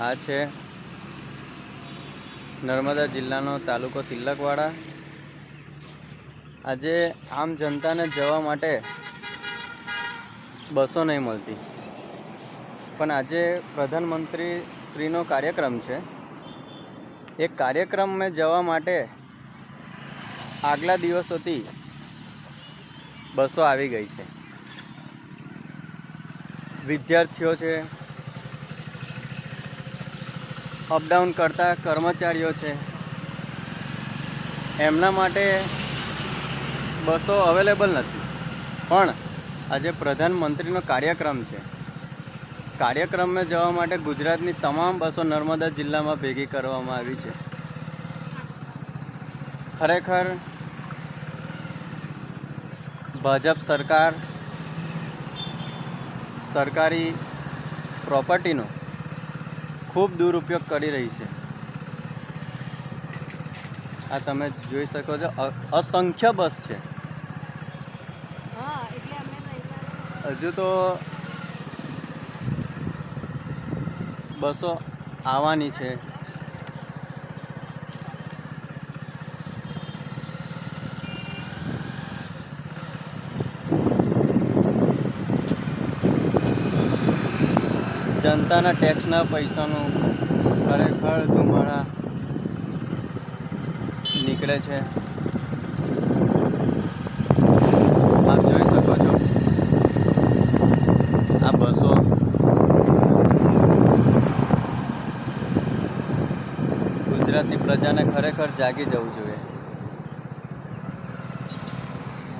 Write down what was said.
આ છે નર્મદા જિલ્લાનો તાલુકો તિલકવાડા. આજે આમ જનતાને જવા માટે બસો નહીં મળતી. પણ આજે પ્રધાનમંત્રી શ્રીનો કાર્યક્રમ છે. એ કાર્યક્રમમાં જવા માટે આગલા દિવસોથી બસો આવી ગઈ છે. વિદ્યાર્થીઓ છે અપડાઉન કરતા કર્મચારીઓ છે. એમના માટે બસો અવેલેબલ નથી. પણ આજે પ્રધાનમંત્રીનો કાર્યક્રમ છે. કાર્યક્રમમાં જવા માટે ગુજરાતની તમામ બસો નર્મદા જિલ્લામાં ભેગી કરવામાં આવી છે. ખરેખર ભાજપ સરકાર સરકારી પ્રોપર્ટીનો ખૂબ દુરુપયોગ કરી રહી છે. આ તમે જોઈ શકો છો અસંખ્ય બસ છે. હજુ તો બસો આવવાની છે. જનતાના ટેક્સના પૈસાનું ખરેખર ધુમાડા નીકળે છે. આપ જોઈ શકો છો. આ બસો ગુજરાતની પ્રજાને ખરેખર જાગી જવું જોઈએ.